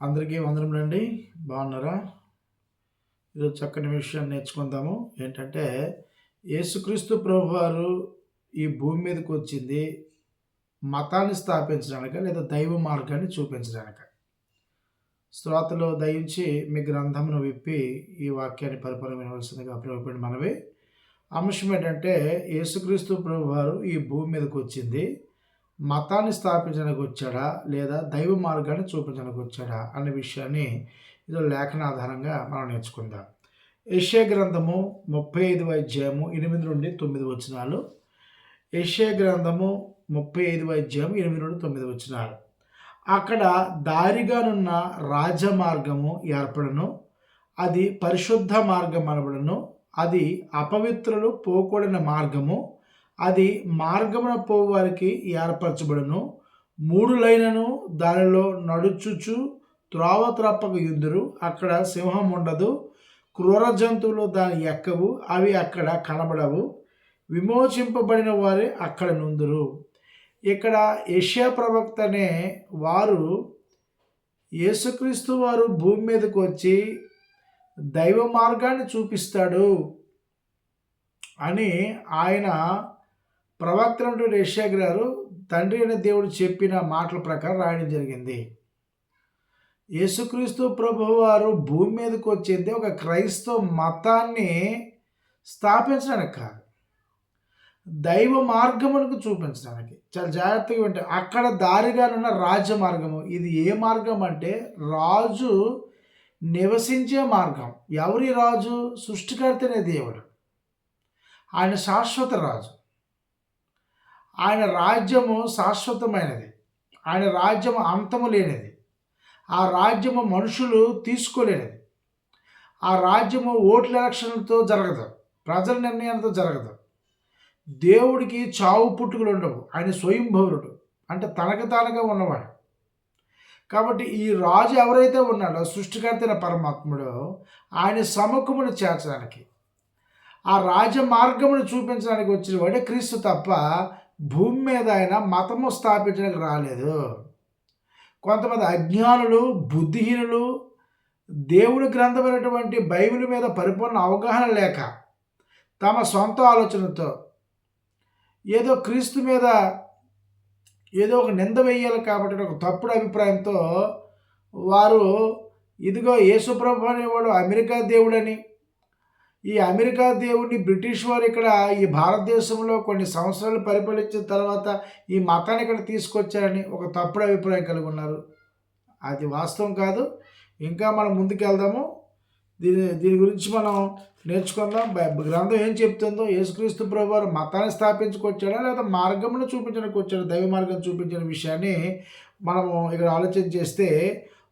అందరికీ వందనములండి బాగున్నారా? ఈరోజు చక్కని విషయాన్ని నేర్చుకుందాము. ఏంటంటే యేసుక్రీస్తు ప్రభు వారు ఈ భూమి మీదకి వచ్చింది మతాన్ని స్థాపించడానిక లేదా దైవ మార్గాన్ని చూపించడానిక? శ్రోతలో దయించి మీ గ్రంథమును విప్పి ఈ వాక్యాన్ని పరిపాలన వినవలసిందిగా ప్రభుత్వం మనవి. అంశం ఏంటంటే యేసుక్రీస్తు ప్రభు వారు ఈ భూమి మీదకి వచ్చింది మతాన్ని స్థాపించడానికి వచ్చాడా లేదా దైవ మార్గాన్ని చూపించడానికి వచ్చాడా అనే విషయాన్ని ఇది లేఖన ఆధారంగా మనం నేర్చుకుందాం. ఏషియా గ్రంథము ముప్పై ఐదు అధ్యాయము ఎనిమిది నుండి తొమ్మిది వచనాలు. ఏషియా గ్రంథము ముప్పై ఐదు అధ్యాయం ఎనిమిది నుండి తొమ్మిది వచనాలు. అక్కడ దారిగానున్న రాజమార్గము ఏర్పడను. అది పరిశుద్ధ మార్గం అనబడను అది అపవిత్రులు పోకూడని మార్గము. అది మార్గమున పోవు వారికి ఏర్పరచబడును. మూడు లైనను దానిలో నడుచుచు త్రోవ త్రప్పక యుద్ధురు. అక్కడ సింహం ఉండదు. క్రూర జంతువులు దాని ఎక్కవు. అవి అక్కడ కనబడవు. విమోచింపబడిన వారే అక్కడ నుందురు. ఇక్కడ ఏషియా ప్రవక్త అనే వారు యేసుక్రీస్తు వారు భూమి మీదకు వచ్చి దైవ మార్గాన్ని చూపిస్తాడు అని ఆయన ప్రవక్త ఏషియా గారు తండ్రి అనే దేవుడు చెప్పిన మాటల ప్రకారం రాయడం జరిగింది. యేసుక్రీస్తు ప్రభువారు భూమి మీదకి వచ్చింది ఒక క్రైస్తవ మతాన్ని స్థాపించడానికి కాదు. దైవ మార్గమునకు చూపించడానికి. చాలా జాగ్రత్తగా ఉంటే అక్కడ దారిగానున్న రాజ్య మార్గము. ఇది ఏ మార్గం అంటే రాజు నివసించే మార్గం. ఎవరి రాజు? సృష్టికర్తనే దేవుడు. ఆయన శాశ్వత రాజు. ఆయన రాజ్యము శాశ్వతమైనది. ఆయన రాజ్యము అంతము లేనిది. ఆ రాజ్యము మనుషులు తీసుకోలేనిది. ఆ రాజ్యము ఓట్ల ఎలక్షన్లతో జరగదు. ప్రజల నిర్ణయాలతో జరగదు. దేవుడికి చావు పుట్టుకలు ఉండవు. ఆయన స్వయంభవరుడు అంటే తనకు తానుగా ఉన్నవాడు. కాబట్టి ఈ రాజు ఎవరైతే ఉన్నాడో సృష్టికర్తైన పరమాత్ముడో ఆయన సమకుమును చేర్చడానికి ఆ రాజ మార్గమును చూపించడానికి వచ్చిన వాడే క్రీస్తు తప్ప భూమి మీద ఆయన మతము స్థాపించడానికి రాలేదు. కొంతమంది అజ్ఞానులు బుద్ధిహీనులు దేవుడి గ్రంథమైనటువంటి బైబిల్ మీద పరిపూర్ణ అవగాహన లేక తమ సొంత ఆలోచనతో ఏదో క్రీస్తు మీద ఏదో ఒక నింద వేయాలి కాబట్టి ఒక తప్పుడు అభిప్రాయంతో వారు ఇదిగో యేసుప్రభు అనేవాడు అమెరికా దేవుడని ఈ అమెరికా దేవుడిని బ్రిటిష్ వారు ఇక్కడ ఈ భారతదేశంలో కొన్ని సంవత్సరాలు పరిపాలించిన తర్వాత ఈ మతాన్ని ఇక్కడ తీసుకొచ్చారని ఒక తప్పుడు అభిప్రాయం కలిగి ఉన్నారు. అది వాస్తవం కాదు. ఇంకా మనం ముందుకెళ్దాము దీని దీని గురించి మనం నేర్చుకుందాం. గ్రంథం ఏం చెప్తుందో యేసుక్రీస్తు ప్రభు వారు మతాన్ని స్థాపించుకొచ్చాడా లేదా మార్గమును చూపించడానికి వచ్చాడు దైవ మార్గం చూపించిన విషయాన్ని మనము ఇక్కడ ఆలోచన చేస్తే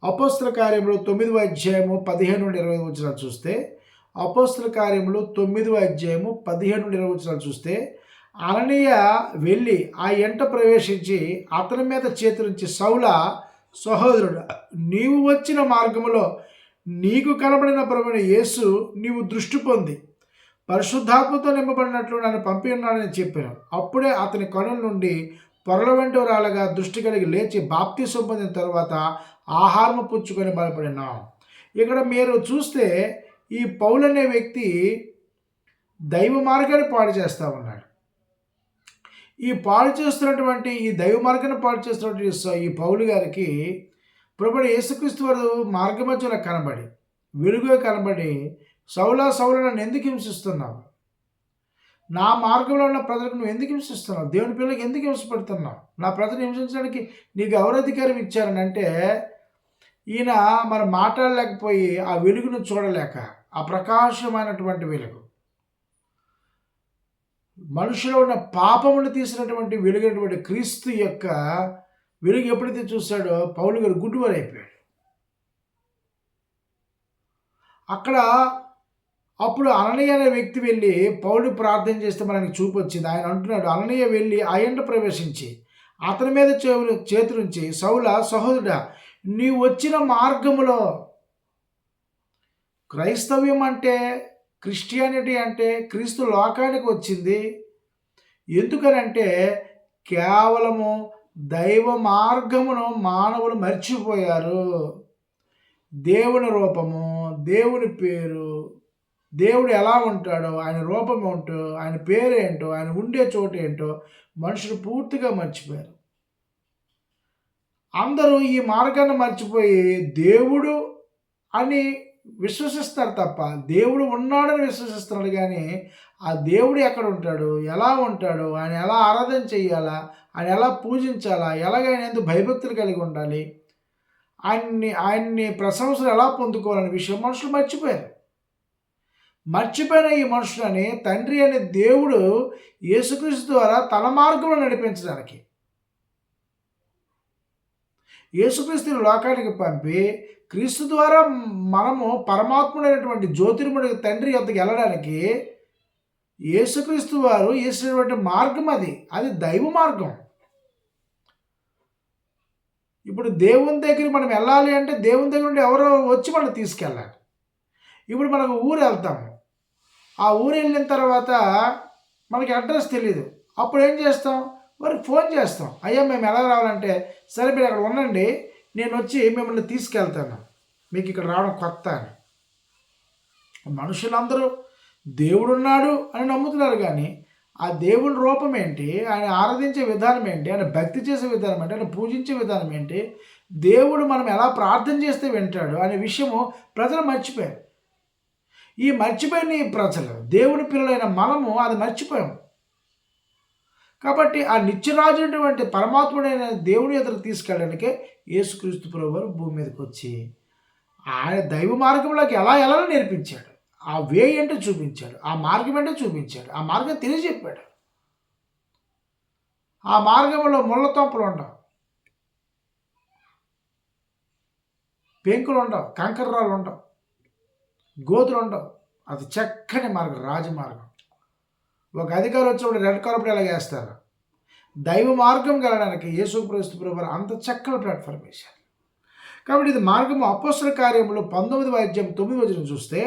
అపోస్తుల కార్యంలో తొమ్మిది అధ్యాయము పదిహేను నుండి ఇరవై వచ్చిన చూస్తే అపోస్తుల కార్యములు తొమ్మిదవ అధ్యాయము పదిహేను నిర్వచనాలు చూస్తే అననీయ వెళ్ళి ఆ ఎంట ప్రవేశించి అతని మీద చేతులుంచి సౌల సహోదరుడు నీవు వచ్చిన మార్గములో నీకు కనబడిన ప్రభుని యేసు నీవు దృష్టి పొంది. పరిశుద్ధాత్మతో నింపబడినట్లు నన్ను పంపి ఉన్నాడని చెప్పాను. అప్పుడే అతని కనుల నుండి పొరల వెంట రాలగా దృష్టి కలిగి లేచి బాప్తి పొందిన తర్వాత ఆహారం పుచ్చుకొని బలపడినాం ఇక్కడ మీరు చూస్తే ఈ పౌలు అనే వ్యక్తి దైవ మార్గాన్ని పాడు చేస్తూ ఉన్నాడు. ఈ పాడు చేస్తున్నటువంటి ఈ దైవ మార్గాన్ని పాడు చేస్తున్నటువంటి ఈ పౌలు గారికి ప్రభుడు యేసుక్రీస్తు వారు మార్గ మధ్యలో కనబడి వెలుగుగా కనబడి సౌలా సౌల నన్ను ఎందుకు హింసిస్తున్నావు? నా మార్గంలో ఉన్న ప్రజలకు నువ్వు ఎందుకు హింసిస్తున్నావు? దేవుని పిల్లలకు ఎందుకు హింసపడుతున్నావు? నా ప్రజలు హింసించడానికి నీకు ఎవరు అధికారం ఇచ్చారని అంటే ఈయన మరి మాట్లాడలేకపోయి ఆ వెలుగును చూడలేక ఆ వెలుగు. మనుషులో ఉన్న పాపమును తీసినటువంటి వెలుగైనటువంటి క్రీస్తు యొక్క వెలుగు ఎప్పుడైతే చూశాడో పౌలు గారు గుడ్డువారు అయిపోయాడు అక్కడ అప్పుడు అననీయ అనే వ్యక్తి వెళ్ళి పౌలు ప్రార్థన చేస్తే మనకి చూపు వచ్చింది. ఆయన అంటున్నాడు అననీయ వెళ్ళి ఆయన ప్రవేశించి అతని మీద చేతులుంచి సౌల సహోదరుడా నీవు వచ్చిన మార్గములో క్రైస్తవ్యం అంటే క్రిస్టియానిటీ అంటే క్రీస్తు లోకానికి వచ్చింది. ఎందుకనంటే కేవలము దైవ మార్గమును మానవులు మర్చిపోయారు. దేవుని రూపము దేవుని పేరు దేవుడు ఎలా ఉంటాడో ఆయన రూపం ఏంటో ఆయన పేరేంటో ఆయన ఉండే చోటు ఏంటో మనుషులు పూర్తిగా మర్చిపోయారు. అందరూ ఈ మార్గాన్ని మర్చిపోయి దేవుడు అని విశ్వసిస్తారు తప్ప దేవుడు ఉన్నాడని విశ్వసిస్తున్నాడు కానీ ఆ దేవుడు ఎక్కడ ఉంటాడు? ఎలా ఉంటాడు? ఆయన ఎలా ఆరాధన చేయాలా? ఆయన ఎలా పూజించాలా? ఎలాగైనా ఎందుకు భయభక్తులు కలిగి ఉండాలి? ఆయన్ని ఆయన్ని ప్రశంసలు ఎలా పొందుకోవాలనే విషయం మనుషులు మర్చిపోయారు. మర్చిపోయిన ఈ మనుషులని తండ్రి అనే దేవుడు యేసుక్రీస్తు ద్వారా తన మార్గంలో నడిపించడానికి యేసుక్రీస్తుని లోకానికి పంపి క్రీస్తు ద్వారా మనము పరమాత్ముడైనటువంటి జ్యోతిర్ముడి తండ్రి యొక్కకి వెళ్ళడానికి యేసుక్రీస్తు వారు వేసినటువంటి మార్గం అది. అది దైవ మార్గం. ఇప్పుడు దేవుని దగ్గరికి మనం వెళ్ళాలి అంటే దేవుని దగ్గర నుండి ఎవరో వచ్చి మనం తీసుకెళ్ళాలి. ఇప్పుడు మనకు ఊరు వెళ్తాము ఆ ఊరు వెళ్ళిన తర్వాత మనకి అడ్రస్ తెలియదు అప్పుడు ఏం చేస్తాం? వారికి ఫోన్ చేస్తాం. అయ్యా మేము ఎలా రావాలంటే సరే మీరు అక్కడ ఉండండి. నేను వచ్చి మిమ్మల్ని తీసుకెళ్తాను. మీకు ఇక్కడ రావడం కొత్త అని. మనుషులందరూ దేవుడున్నాడు అని నమ్ముతున్నారు కానీ ఆ దేవుని రూపం ఏంటి? ఆయన ఆరాధించే విధానం ఏంటి? ఆయన భక్తి చేసే విధానం ఏంటి? ఆయన పూజించే విధానం ఏంటి? దేవుడు మనం ఎలా ప్రార్థన చేస్తే వింటాడు అనే విషయము ప్రజలు మర్చిపోయారు. ఈ మర్చిపోయిన ఈ ప్రజలు దేవుని పిల్లలైన మనము అది మర్చిపోయాము. కాబట్టి ఆ నిత్యరాజునటువంటి పరమాత్ముడైన దేవుడి ఎదురు తీసుకెళ్ళడానికే యేసుక్రీస్తు ప్రభువారు భూమి మీదకి వచ్చి ఆయన దైవ మార్గంలోకి ఎలా ఎలా నేర్పించాడు. ఆ వే అంటే చూపించాడు. ఆ మార్గం ఏంటో చూపించాడు. ఆ మార్గం తెలియజెప్పాడు ఆ మార్గంలో ముళ్ళ తొంపలు ఉండవు. పెంకులు ఉండవు. కంకర్రాలు ఉండవు. గోతులు ఉండవు. అది చక్కని మార్గం. రాజమార్గం. ఒక అధికారి వచ్చినప్పుడు రెడ్ కార్పెట్ ఎలా వేస్తారు దైవ మార్గం కలడానికి యేసు క్రీస్తు ప్రభు అంత చక్కని ప్లాట్ఫామ్ వేశారు. కాబట్టి ఇది మార్గము అపోసర కార్యంలో పంతొమ్మిది వాద్యం తొమ్మిది వచ్చిన చూస్తే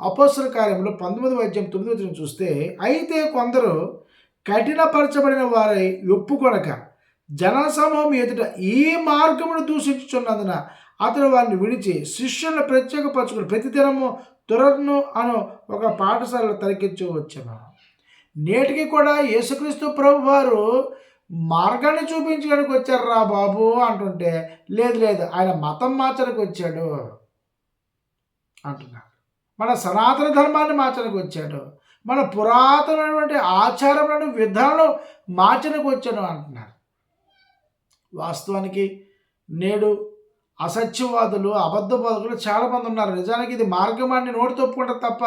అపోసర కార్యంలో పంతొమ్మిది వాద్యం తొమ్మిది వచ్చిన చూస్తే అయితే కొందరు కఠినపరచబడిన వారై ఒప్పుకొనక జనసమూహం ఎదుట ఈ మార్గమును దూషించుచున్నందున అతడు వారిని విడిచి శిష్యులను ప్రత్యేకపరచుకుని ప్రతిదినము తురను అను ఒక పాఠశాలలో తలకించు నేటికి కూడా యేసుక్రీస్తు ప్రభు వారు మార్గాన్ని చూపించడానికి వచ్చారు రా బాబు అంటుంటే లేదు లేదు ఆయన మతం మార్చడానికి వచ్చాడు అంటున్నారు. మన సనాతన ధర్మాన్ని మార్చడానికి వచ్చాడు. మన పురాతనమైనటువంటి ఆచారమైన విధానం మార్చడానికి వచ్చాడు అంటున్నారు. వాస్తవానికి నేడు అసత్యవాదులు అబద్ధవాదులు చాలామంది ఉన్నారు. నిజానికి ఇది మార్గం అని నోటి తప్పుకుంటారు తప్ప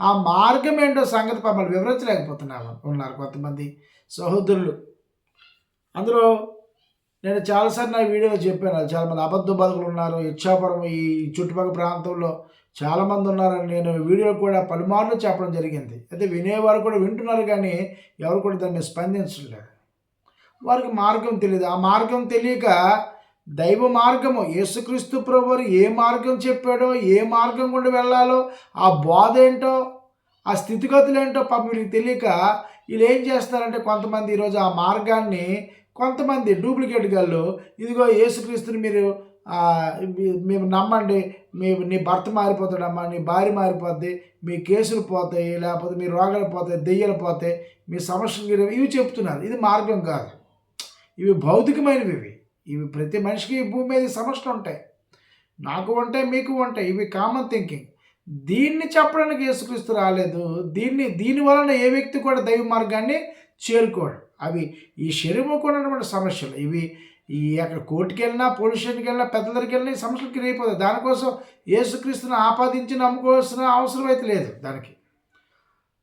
ఆ మార్గం ఏంటో సంగతి పాపలు వివరించలేకపోతున్నారు ఉన్నారు కొంతమంది సహోదరులు. అందులో నేను చాలాసార్లు నా వీడియోలో చెప్పాను చాలామంది అబద్ధ బాధకులు ఉన్నారు. ఇచ్చాపురం ఈ చుట్టుపక్కల ప్రాంతంలో చాలామంది ఉన్నారని నేను వీడియో కూడా పలుమార్లు చెప్పడం జరిగింది. అయితే వినేవారు కూడా వింటున్నారు కానీ ఎవరు కూడా దాన్ని స్పందించలేదు. వారికి మార్గం తెలియదు ఆ మార్గం తెలియక దైవ మార్గము. యేసుక్రీస్తు ప్రభువారు ఏ మార్గం చెప్పాడో ఏ మార్గం గుండా వెళ్ళాలో ఆ బాధ ఏంటో ఆ స్థితిగతులు ఏంటో పాప వీళ్ళకి తెలియక వీళ్ళు ఏం చేస్తారంటే కొంతమంది ఈరోజు ఆ మార్గాన్ని కొంతమంది డూప్లికేట్ గళ్ళు ఇదిగో యేసుక్రీస్తుని మీరు మేము నమ్మండి మీ నీ భర్త మారిపోతాడమ్మా నీ భార్య మారిపోద్ది మీ కేసులు పోతాయి లేకపోతే మీ రోగాలు పోతాయి దెయ్యలు పోతాయి మీ సమస్యలు ఇవి చెప్తున్నారు. ఇది మార్గం కాదు. ఇవి భౌతికమైనవి ఇవి. ఇవి ప్రతి మనిషికి భూమి మీద సమస్యలు ఉంటాయి. నాకు ఉంటాయి మీకు ఉంటాయి. ఇవి కామన్ థింకింగ్ దీన్ని చెప్పడానికి యేసుక్రీస్తు రాలేదు. దీన్ని దీని వలన ఏ వ్యక్తి కూడా దైవ మార్గాన్ని చేరుకోడు. అవి ఈ శరీరంలో ఉన్నటువంటి సమస్యలు. ఇవి ఈ అక్కడ కోర్టుకి వెళ్ళినా పోలీస్ స్టేషన్కి వెళ్ళినా పెద్దల దగ్గరికి వెళ్ళినా ఈ సమస్యలు క్లియర్ దానికోసం యేసుక్రీస్తుని ఆపాదించి నమ్ముకోవాల్సిన అవసరం అయితే లేదు దానికి.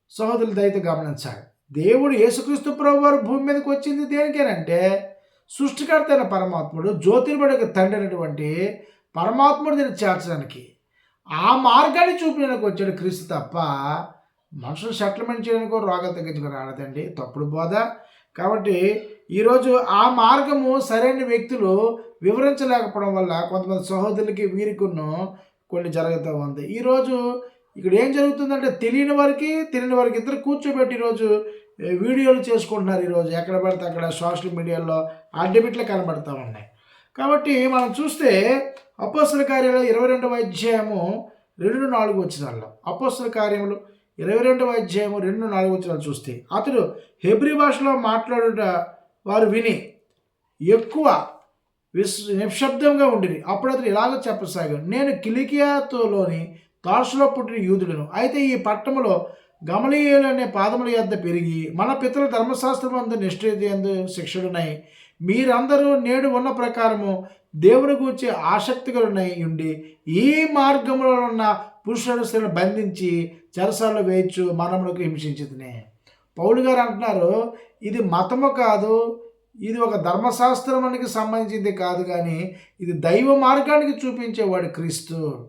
సహోదరులు దయతో గమనించాలి. దేవుడు యేసుక్రీస్తు ప్రభు వారు భూమి మీదకి వచ్చింది దేనికేనంటే సృష్టికర్త అయిన పరమాత్ముడు జ్యోతిర్బడికి తండ్రి అయినటువంటి పరమాత్ముడు దీన్ని చేర్చడానికి ఆ మార్గాన్ని చూపించడానికి వచ్చాడు క్రీస్తు తప్ప మనుషులు సెటిల్మెంట్ చేయడానికి రోగాలు తగ్గించుకుని రాలేదండి. తప్పుడు బోధ. కాబట్టి ఈరోజు ఆ మార్గము సరైన వ్యక్తులు వివరించలేకపోవడం వల్ల కొంతమంది సహోదరులకి వీరికును కొన్ని జరుగుతూ ఉంది. ఈరోజు ఇక్కడ ఏం జరుగుతుందంటే తెలియని వారికి తెలియని వారికి ఇద్దరు కూర్చోబెట్టి ఈరోజు వీడియోలు చేసుకుంటున్నారు ఈరోజు. ఎక్కడ పడితే అక్కడ సోషల్ మీడియాలో అడ్డబిట్లు కనబడతా ఉన్నాయి. కాబట్టి మనం చూస్తే అపోస్తుల కార్యాలు ఇరవై రెండవ అధ్యాయము రెండు నాలుగు వచ్చినాల్లో అపోస్తుల కార్యములు ఇరవై రెండవ అధ్యాయము రెండు నాలుగు వచ్చినాలు చూస్తే అతడు హెబ్రి భాషలో మాట్లాడుట వారు విని ఎక్కువ విశ్ నిశ్శబ్దంగా ఉండిరి. అప్పుడు అతను ఇలాగ చెప్పసాగాడు నేను కిలికియాతోలోని తాసులో పుట్టిన యూదుడును. అయితే ఈ పట్టణంలో గమనీయులనే అనే పాదముల యొద్ద పెరిగి మన పితృ ధర్మశాస్త్రం అందు నిష్ఠయందు శిక్షుడునై మీరందరూ నేడు ఉన్న ప్రకారము దేవుని గూర్చి ఆసక్తిగలునై ఉండి ఈ మార్గంలో ఉన్న పురుషులను బంధించి చెరసాల్లో వేయచ్చు మనములకు హింసించుతునే. పౌలు గారు అంటున్నారు ఇది మతము కాదు ఇది ఒక ధర్మశాస్త్రానికి సంబంధించింది కాదు కానీ ఇది దైవ మార్గానికి చూపించేవాడు క్రీస్తు.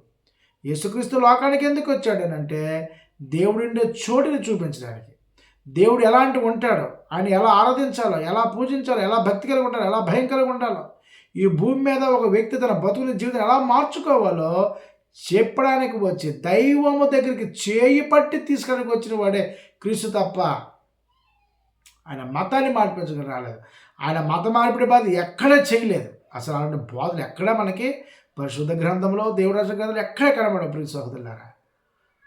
యేసుక్రీస్తు లోకానికి ఎందుకు వచ్చాడనంటే దేవుడుండే చోటుని చూపించడానికి. దేవుడు ఎలాంటి ఉంటాడో ఆయన ఎలా ఆరాధించాలో ఎలా పూజించాలో ఎలా భక్తి కలిగి ఉండాలో ఎలా భయం కలిగి ఉండాలో ఈ భూమి మీద ఒక వ్యక్తి తన బతుకుని జీవితం ఎలా మార్చుకోవాలో చెప్పడానికి వచ్చి దైవము దగ్గరికి చేయి పట్టి తీసుకెళ్ళడానికి వచ్చిన వాడే క్రీస్తు తప్ప ఆయన మతాన్ని మార్పించడం రాలేదు. ఆయన మత మార్పిడి బాధ ఎక్కడ చేయలేదు. అసలు అలాంటి బోధలు ఎక్కడ మనకి? పరిశుద్ధ గ్రంథంలో దేవురాజ గ్రంథంలో ఎక్కడ కనబడవు ప్రియ సహోదరులారా?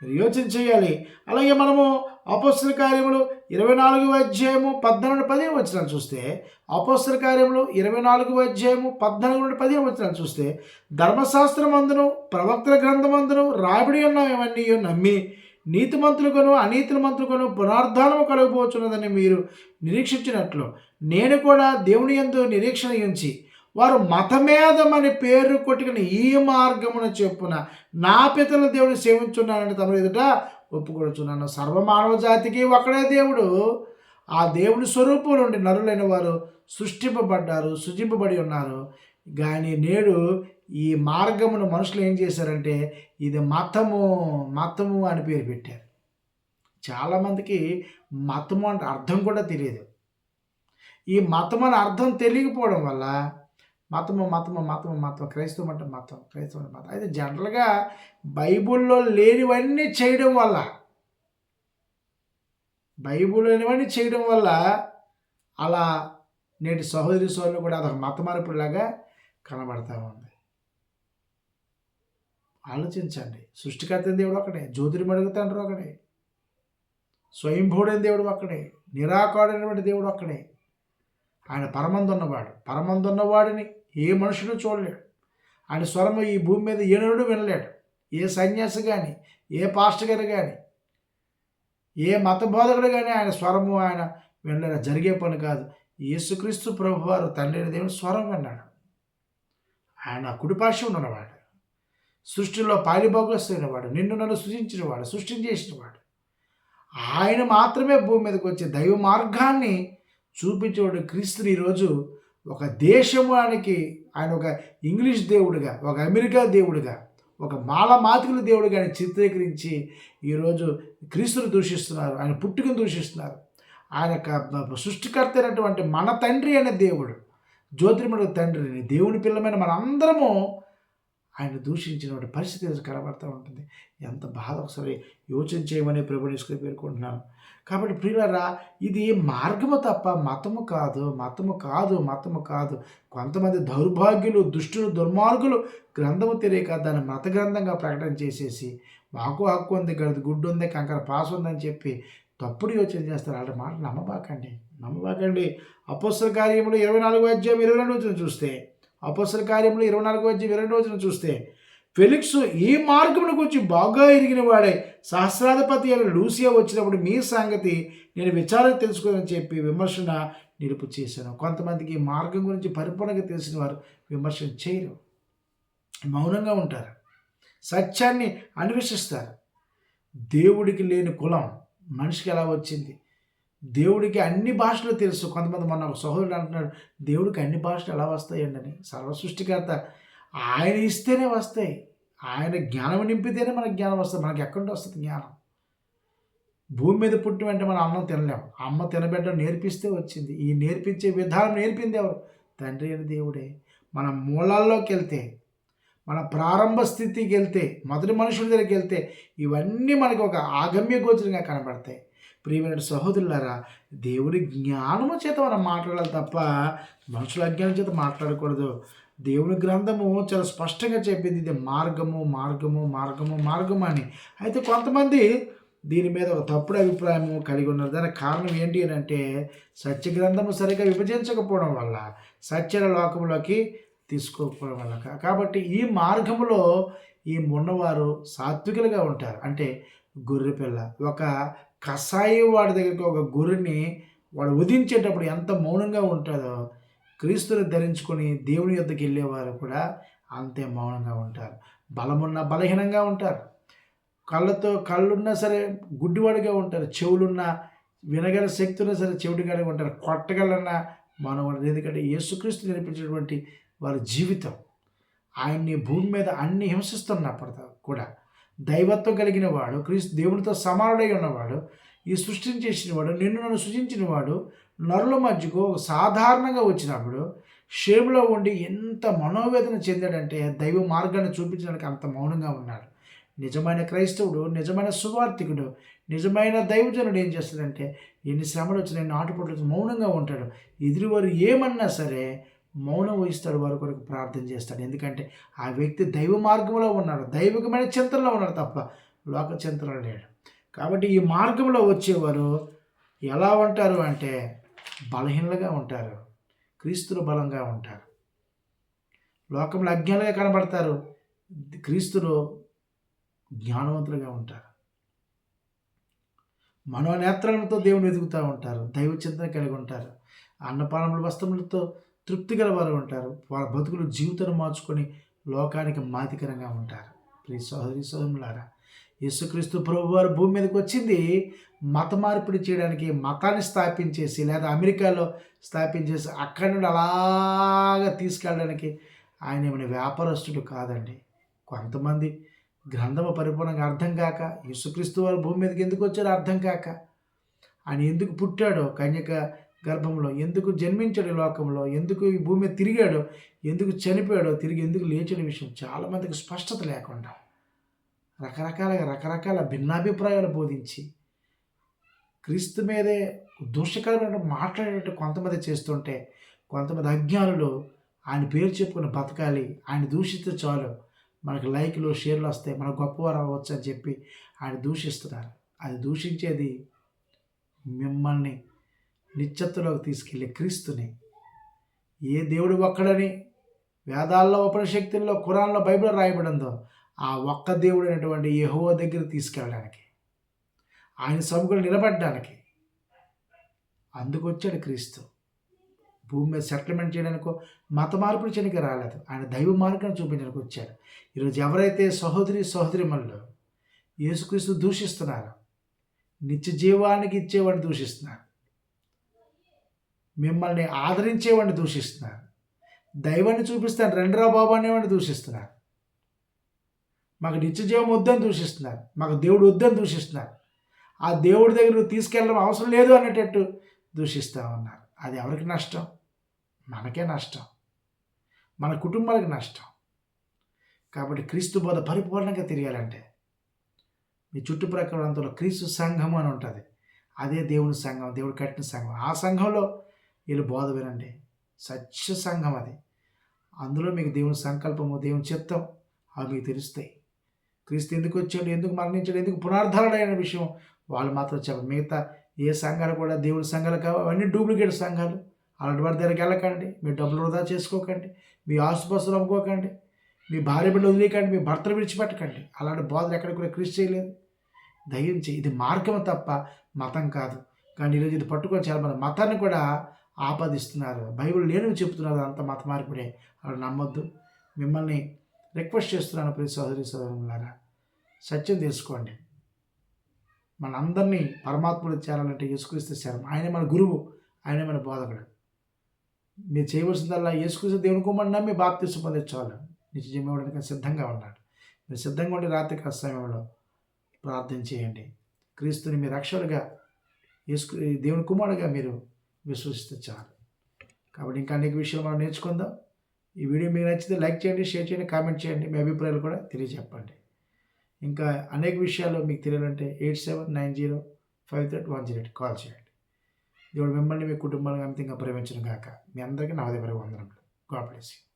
మీరు యోచన చేయాలి. అలాగే మనము అపోస్తుల కార్యములు ఇరవై నాలుగు అధ్యాయము పద్నాలుగు పదిహేను వచ్చిన చూస్తే అపోస్తుల కార్యములు ఇరవై నాలుగు అధ్యాయము పద్నాలుగు నుండి పదిహేను వచ్చిన చూస్తే ధర్మశాస్త్రం అందును ప్రవక్తల గ్రంథం అందును రాబడి ఉన్నవన్నీ నమ్మి నీతిమంతులకును అనీతిమంతులకును పునరుద్ధానము కలగబోచున్నదని మీరు నిరీక్షించినట్లు నేను కూడా దేవుని ఎందు నిరీక్షణ ఉంచి వారు మతమేధమని పేరు కొట్టుకుని ఈ మార్గమున చెప్పున నా పితల దేవుని సేవించున్నానని తమ ఎదుట ఒప్పుకొడుచున్నాను. సర్వమానవ జాతికి ఒకడే దేవుడు. ఆ దేవుని స్వరూపం నుండి నరులైన వారు సృష్టింపబడ్డారు సృజింపబడి ఉన్నారు. కానీ నేడు ఈ మార్గమును మనుషులు ఏం చేశారంటే ఇది మతము మతము అని పేరు పెట్టారు. చాలామందికి మతము అంటే అర్థం కూడా తెలియదు. ఈ మతం అని అర్థం తెలియకపోవడం వల్ల మతము మతము మతము మతం క్రైస్తవం అంటే మతం క్రైస్తవం అంటే మతం అయితే జనరల్గా బైబిల్లో లేనివన్నీ చేయడం వల్ల బైబిల్ లేనివన్నీ చేయడం వల్ల అలా నేటి సహోదరి సోదరులు కూడా అదొక మత మార్పులాగా కనబడతా ఉంది. ఆలోచించండి. సృష్టికర్త దేవుడు ఒకడే జ్యోతిర్మడుగు తండ్రి ఒకడే స్వయంభూడైన దేవుడు ఒక్కడే నిరాకారుడైనటువంటి దేవుడు ఒక్కడే. ఆయన పరమందున్నవాడు. పరమందున్నవాడిని ఏ మనుషుడు చూడలేడు. ఆయన స్వరము ఈ భూమి మీద ఏనుడు వినలేడు. ఏ సన్యాసి కానీ ఏ పాస్టర్ గారు కానీ ఏ మత బోధకుడు కానీ ఆయన స్వరము ఆయన వినలేడు. జరిగే పని కాదు. యేసుక్రీస్తు ప్రభు వారు తండ్రి దేవుని స్వరం విన్నాడు. ఆయన కుడిపార్శ్వ ఉన్నవాడు. సృష్టిలో పాలిభోగస్తున్నవాడు నిన్ను నన్ను సృజించినవాడు సృష్టిని చేసినవాడు. ఆయన మాత్రమే భూమి మీదకి వచ్చే దైవ మార్గాన్ని చూపించేవాడు క్రీస్తుని ఈరోజు ఒక దేశమానికి ఆయన ఒక ఇంగ్లీష్ దేవుడిగా ఒక అమెరికా దేవుడిగా ఒక మాల మాతికల దేవుడిగా ఆయన చిత్రీకరించి ఈరోజు క్రీస్తుని దూషిస్తున్నారు ఆయన పుట్టుకను దూషిస్తున్నారు. ఆయన యొక్క సృష్టికర్త అయినటువంటి మన తండ్రి అనే దేవుడు జ్యోతిర్మడు తండ్రిని దేవుని పిల్లమైన మనందరము ఆయన దూషించిన పరిస్థితి కనబడుతూ ఉంటుంది. ఎంత బాధ ఒకసారి యోచన చేయమని ప్రభుని పేర్కొంటున్నాను. కాబట్టి ప్రియులరా ఇది మార్గము తప్ప మతము కాదు మతము కాదు మతము కాదు. కొంతమంది దౌర్భాగ్యులు దుష్టులు దుర్మార్గులు గ్రంథము తెలియక దాన్ని మత గ్రంథంగా ప్రకటన చేసేసి మాకు హక్కు ఉంది గది గుడ్డు ఉంది కంకర పాస్ ఉందని చెప్పి తప్పుడు యోచన చేస్తారు. అలాంటి మాట నమ్మబాకండి. నమ్మబాకండి. అపోస్తల కార్యములు ఇరవై నాలుగు అధ్యాయం ఇరవై రెండు వచ్చిన చూస్తే అపసర కార్యంలో ఇరవై నాలుగు వచ్చి ఇరవై రెండు చూస్తే ఫెలిక్స్ ఈ మార్గమును గురించి బాగా ఎరిగిన వాడే సహస్రాధిపతి అయిన లూసియా వచ్చినప్పుడు మీ సంగతి నేను విచారణ తెలుసుకోదని చెప్పి విమర్శన నిలుపు చేశాను. కొంతమందికి ఈ మార్గం గురించి పరిపూర్ణంగా తెలిసిన వారు విమర్శన చేయరు. మౌనంగా ఉంటారు. సత్యాన్ని అన్వేషిస్తారు. దేవుడికి లేని కులం మనిషికి ఎలా వచ్చింది? దేవుడికి అన్ని భాషలు తెలుసు. కొంతమంది మొన్న ఒక సహోదరుడు అంటున్నాడు దేవుడికి అన్ని భాషలు ఎలా వస్తాయండి అని? సర్వ సృష్టికర్త ఆయన ఇస్తేనే వస్తాయి. ఆయన జ్ఞానం నింపితేనే మనకు జ్ఞానం వస్తుంది. మనకి ఎక్కడి వస్తుంది జ్ఞానం? భూమి మీద పుట్టి వెంట మనం అన్నం తినలేము. అమ్మ తినబెట్టడం నేర్పిస్తే వచ్చింది. ఈ నేర్పించే విధానం నేర్పింది ఎవరు? తండ్రి అని దేవుడే. మన మూలాల్లోకి వెళ్తే మన ప్రారంభ స్థితికి వెళ్తే మొదటి మనుషుల దగ్గరికి వెళ్తే ఇవన్నీ మనకు ఒక ఆగమ్య గోచరంగా కనబడతాయి. ప్రియమైన సహోదరులారా దేవుని జ్ఞానము చేత మనం మాట్లాడాలి తప్ప మనుషుల అజ్ఞానం చేత మాట్లాడకూడదు. దేవుని గ్రంథము చాలా స్పష్టంగా చెప్పింది ఇది మార్గము మార్గము మార్గము మార్గము అని. అయితే కొంతమంది దీని మీద ఒక తప్పుడు అభిప్రాయము కలిగి ఉన్నారు. దానికి కారణం ఏంటి అని అంటే సత్య గ్రంథము సరిగ్గా విభజించకపోవడం వల్ల సత్యల లోకంలోకి తీసుకోకపోవడం వల్ల. కాబట్టి ఈ మార్గంలో ఈ ఉన్నవారు సాత్వికులుగా ఉంటారు. అంటే గొర్రెపిల్ల ఒక కషాయి వాడి దగ్గరికి ఒక గొర్రెని వాడు ఉదించేటప్పుడు ఎంత మౌనంగా ఉంటుందో క్రీస్తుని ధరించుకొని దేవుని యొద్దకు వెళ్ళేవారు కూడా అంతే మౌనంగా ఉంటారు. బలమున్న బలహీనంగా ఉంటారు. కళ్ళతో కళ్ళున్నా సరే గుడ్డివాడిగా ఉంటారు. చెవులున్నా వినగల శక్తి ఉన్నా సరే చెవిటిగానే ఉంటారు. కొట్టగలన్న మనవాడు? ఎందుకంటే యేసుక్రీస్తు నేర్పించినటువంటి వారి జీవితం ఆయన్ని భూమి మీద అన్ని హింసిస్తున్నప్పుడు కూడా దైవత్వం కలిగిన వాడు క్రీస్తు దేవునితో సమానుడై ఉన్నవాడు ఈ సృష్టిని చేసిన వాడు నిన్ను నన్ను సృజించిన వాడు నరుల మధ్యకు సాధారణంగా వచ్చినప్పుడు షేములో ఉండి ఎంత మనోవేదన చెందాడంటే దైవ మార్గాన్ని చూపించడానికి అంత మౌనంగా ఉన్నాడు. నిజమైన క్రైస్తవుడు నిజమైన సువార్థికుడు నిజమైన దైవజనుడు ఏం చేస్తాడంటే ఎన్ని శ్రమలు వచ్చినా ఎన్ని మౌనంగా ఉంటాడు. ఎదురువారు ఏమన్నా సరే మౌనం వహిస్తాడు వారి కొరకు ప్రార్థన చేస్తాడు. ఎందుకంటే ఆ వ్యక్తి దైవ మార్గంలో ఉన్నాడు. దైవికమైన చింతనలో ఉన్నాడు తప్ప లోక చింతనలో లేడు. కాబట్టి ఈ మార్గంలో వచ్చేవారు ఎలా ఉంటారు అంటే బలహీనలుగా ఉంటారు. క్రీస్తులు బలంగా ఉంటారు. లోకంలో అజ్ఞానంగా కనబడతారు. క్రీస్తులు జ్ఞానవంతులుగా ఉంటారు. మనోనేత్రాలతో దేవుని వెతుకుతూ ఉంటారు. దైవ చింతన కలిగి ఉంటారు. అన్నపానముల వస్త్రములతో తృప్తి వారు ఉంటారు. వారి బతుకులు జీవితాన్ని మార్చుకొని లోకానికి మాదికరంగా ఉంటారు. ప్రియ సహోదరి సోదరులారా యేసుక్రీస్తు ప్రభు వారు భూమి మీదకి వచ్చింది. మత మార్పిడి చేయడానికి మతాన్ని స్థాపించేసి లేదా అమెరికాలో స్థాపించేసి అక్కడి నుండి అలాగా తీసుకెళ్ళడానికి ఆయన ఏమైనా వ్యాపారస్తుడు కాదండి. కొంతమంది గ్రంథము పరిపూర్ణంగా అర్థం కాక యేసుక్రీస్తు వారు భూమి మీదకి ఎందుకు వచ్చారో అర్థం కాక ఆయన ఎందుకు పుట్టాడో కన్యక గర్భంలో ఎందుకు జన్మించాడు లోకంలో ఎందుకు ఈ భూమి మీద తిరిగాడో ఎందుకు చనిపోయాడో తిరిగి ఎందుకు లేచిన విషయం చాలామందికి స్పష్టత లేకుండా రకరకాల రకరకాల భిన్నాభిప్రాయాలు బోధించి క్రీస్తు మీదే దూషకరమైన మాట్లాడేటట్టు కొంతమంది చేస్తుంటే కొంతమంది అజ్ఞానులు ఆయన పేరు చెప్పుకుని బతకాలి ఆయన దూషిస్తే చాలు మనకు లైక్లు షేర్లు వస్తాయి మనకు గొప్పవారు అవ్వచ్చు అని చెప్పి ఆయన దూషిస్తున్నారు. అది దూషించేది మిమ్మల్ని నిత్యత్తులోకి తీసుకెళ్ళే క్రీస్తుని. ఏ దేవుడు ఒక్కడని వేదాల్లో ఉపనిషక్తుల్లో ఖురాన్లో బైబిల్ రాయబడిందో ఆ ఒక్క దేవుడు అనేటువంటి యెహోవా దగ్గర తీసుకెళ్ళడానికి ఆయన సముఖంలో నిలబడడానికి అందుకు వచ్చాడు క్రీస్తు. భూమి మీద సెటిల్మెంట్ చేయడానికో మత మార్పులు చేయడానికి రాలేదు. ఆయన దైవ మార్గాన్ని చూపించడానికి వచ్చాడు. ఈరోజు ఎవరైతే సహోదరి సహోదరిమల్లో యేసుక్రీస్తు దూషిస్తున్నారో నిత్య జీవానికి ఇచ్చేవాడిని దూషిస్తున్నారు. మిమ్మల్ని ఆదరించేవాడిని దూషిస్తున్నారు దైవాన్ని చూపిస్తాను రెండరా బాబు అనేవాడిని దూషిస్తున్నారు మాకు నిత్యజీవం వద్దని దూషిస్తున్నారు మాకు దేవుడు వద్దని దూషిస్తున్నారు ఆ దేవుడి దగ్గర నువ్వు తీసుకెళ్ళడం అవసరం లేదు అనేటట్టు దూషిస్తూ ఉన్నారు. అది ఎవరికి నష్టం? మనకే నష్టం. మన కుటుంబాలకు నష్టం. కాబట్టి క్రీస్తు బోధ పరిపూర్ణంగా తిరగాలంటే మీ చుట్టుప్రక్కల ప్రాంతంలో క్రీస్తు సంఘం అని ఉంటుంది. అదే దేవుని సంఘం దేవుడు కట్టిన సంఘం. ఆ సంఘంలో వీళ్ళు బోధ వినండి సత్య సంఘం అది. అందులో మీకు దేవుని సంకల్పము దేవుని చిత్తం అవి మీకు తెలుస్తాయి. క్రీస్తు ఎందుకు వచ్చాడు ఎందుకు మరణించాడు ఎందుకు పునరుద్ధరణమైన విషయం వాళ్ళు మాత్రం చెప్పరు. మిగతా ఏ సంఘాలు కూడా దేవుని సంఘాలు కావు అవన్నీ డూప్లికేట్ సంఘాలు. అలాంటి వారి దగ్గరికి వెళ్ళకండి. మీ డబ్బులు వృధా చేసుకోకండి. మీ ఆసుపత్రులు అమ్ముకోకండి. మీ భార్య బిడ్డ వదిలేకండి మీ భర్తను విడిచిపెట్టకండి. అలాంటి బోధలు ఎక్కడ కూడా కృషి చేయలేదు. దయించి ఇది మార్గం తప్ప మతం కాదు. కానీ ఈరోజు ఇది పట్టుకొని చాలా మంది మతాన్ని కూడా ఆపాదిస్తున్నారు. బైబిల్ లేనివి చెప్తున్నారు అంత మత మార్పిడే. అలా నమ్మొద్దు. మిమ్మల్ని రిక్వెస్ట్ చేస్తున్నాను ప్రతి సహోదరి సహోదరులారా. సత్యం తెలుసుకోండి. మనందరినీ పరమాత్ముడు చేరాలంటే యేసుక్రీస్తు శరం ఆయనే మన గురువు. ఆయనే మన బోధకుడు. మీరు చేయవలసిందల్లా యేసుక్రీస్తు దేవుని కుమారుడు మీ బాప్తిస్తు పొందించాలి నిత్యం ఇవ్వడానికి సిద్ధంగా ఉన్నాడు. మీరు సిద్ధంగా ఉండి రాత్రి కాస్త సమయంలో ప్రార్థన చేయండి. క్రీస్తుని మీ రక్షకుడిగా యేసు దేవుని కుమారుడుగా మీరు విశ్వసిస్తే చాలు కాబట్టి ఇంకా అనేక విషయాలు మనం నేర్చుకుందాం. ఈ వీడియో మీకు నచ్చితే లైక్ చేయండి షేర్ చేయండి కామెంట్ చేయండి. మీ అభిప్రాయాలు కూడా తెలియజెప్పండి. ఇంకా అనేక విషయాలు మీకు తెలియాలంటే eight seven nine zero five thirty one zero eight call చేయండి. దేవుడు మిమ్మల్ని మీ కుటుంబాలను ఇంకా ప్రేమించడం కాక మీ అందరికీ నా దగ్గర వందనములు. God bless you.